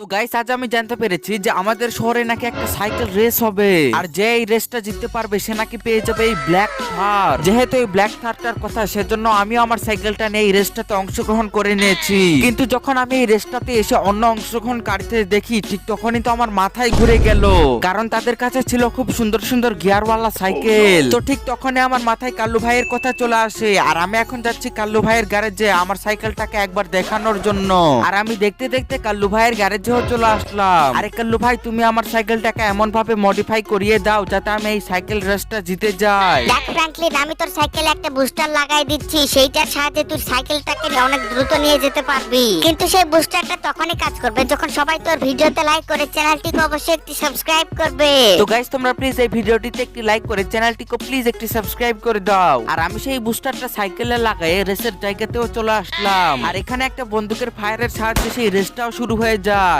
তো গাইস আজ আমি জানতে পেরেছি যে আমাদের শহরে নাকি একটা সাইকেল রেস হবে। আর যে এই রেসটা জিততে পারবে, সে নাকি পেয়ে যাবে এই ব্ল্যাক থার যেহেতু এই ব্ল্যাক থারটার কথা, সেজন্য আমিও আমার সাইকেলটা নিয়ে এই রেসটাতে অংশগ্রহণ করে নিয়েছি। কিন্তু যখন আমি এই রেসটাতে এসে অন্য অংশগ্রহণকারীদের দেখি, ঠিক তখনই তো আমার মাথায় ঘুরে গেল। কারণ তাদের কাছে ছিল খুব সুন্দর সুন্দর গিয়ারওয়ালা সাইকেল তো ঠিক তখনই আমার মাথায় কাল্লু ভাইয়ের কথা চলে আসে। আর আমি এখন যাচ্ছি কাল্লু ভাইয়ের গ্যারেজে আমার সাইকেলটাকে একবার দেখানোর জন্য। আর আমি দেখতে দেখতে কাল্লু ভাইয়ের গ্যারেজেও চলে আসলাম। আরে কাল্লু ভাই তুমি আমার সাইকেলটাকে এমন ভাবে মডিফাই করিয়ে দাও যাতে আমি এই সাইকেল রেসটা জিতে যাই। দেখ ফ্র্যাঙ্কলিন আমি তোর সাইকেলে একটা বুস্টার লাগাই দিচ্ছি সেইটার সাহায্যে তুই সাইকেলটাকে অনেক দ্রুত নিয়ে যেতে পারবি। কিন্তু সেই বুস্টারটা তখনই কাজ করবে যখন সবাই তোর ভিডিওতে লাইক করে চ্যানেলটিকে অবশ্যই একটি সাবস্ক্রাইব করবে। তো গাইস তোমরা প্লিজ এই ভিডিওটিতে একটি লাইক করে চ্যানেলটিকে প্লিজ একটি সাবস্ক্রাইব করে দাও। আর আমি সেই বুস্টারটা সাইকেলে লাগাই রেসের জায়গাতেও চলে আসলাম। আর এখানে একটা বন্দুকের ফায়ারের সাহায্যে সেই রেসটাও শুরু হয়ে যায়।